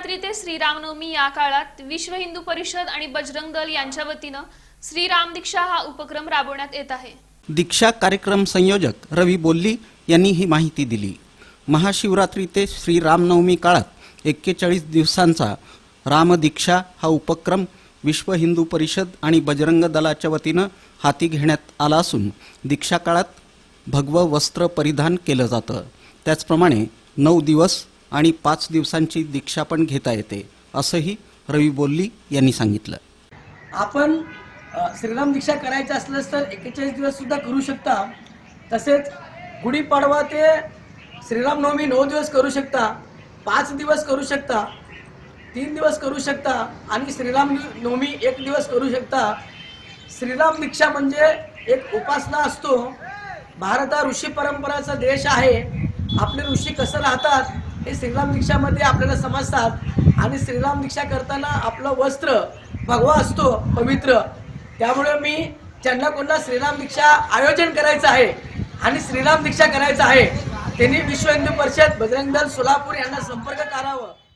नवरात्री ते श्रीरामनवमी या काळात विश्व हिंदू परिषद आणि बजरंग दल यांच्या वतीनं श्रीराम दीक्षा हा उपक्रम राबवण्यात येत आहे. दीक्षा कार्यक्रम संयोजक रवी बोल्ली यांनी ही माहिती दिली. महाशिवरात्री ते श्रीरामनवमी काळात एक्केचाळीस दिवसांचा रामदीक्षा हा उपक्रम विश्व हिंदू परिषद आणि बजरंग दलाच्या वतीनं हाती घेण्यात आला असून दीक्षा काळात भगवं वस्त्र परिधान केलं जातं. त्याचप्रमाणे नऊ दिवस आणि पाच दिवसांची दीक्षा पण घेता येते असंही रवी बोल्ली यांनी सांगितलं. आपण श्रीराम दीक्षा करायचं असल्यास तर एक्केचाळीस दिवस सुद्धा करू शकता. तसेच गुढीपाडवा ते श्रीराम नवमी नऊ दिवस करू शकता पाच दिवस करू शकता तीन दिवस करू शकता आणि श्रीराम नवमी एक दिवस करू शकता. श्रीराम दीक्षा म्हणजे एक उपासना असतो. भारत हा ऋषी परंपराचा देश आहे. आपले ऋषी कसं राहतात? हे श्रीराम दीक्षामध्ये आपल्याला समजतात. आणि श्रीराम दीक्षा करताना आपलं वस्त्र भगवा असतो पवित्र. त्यामुळे मी ज्यांना कोणा श्रीराम दीक्षा आयोजन करायचं आहे. आणि श्रीराम दीक्षा करायचं आहे. त्यांनी विश्व हिंदू परिषद बजरंग दल सोलापूर यांना संपर्क करावं.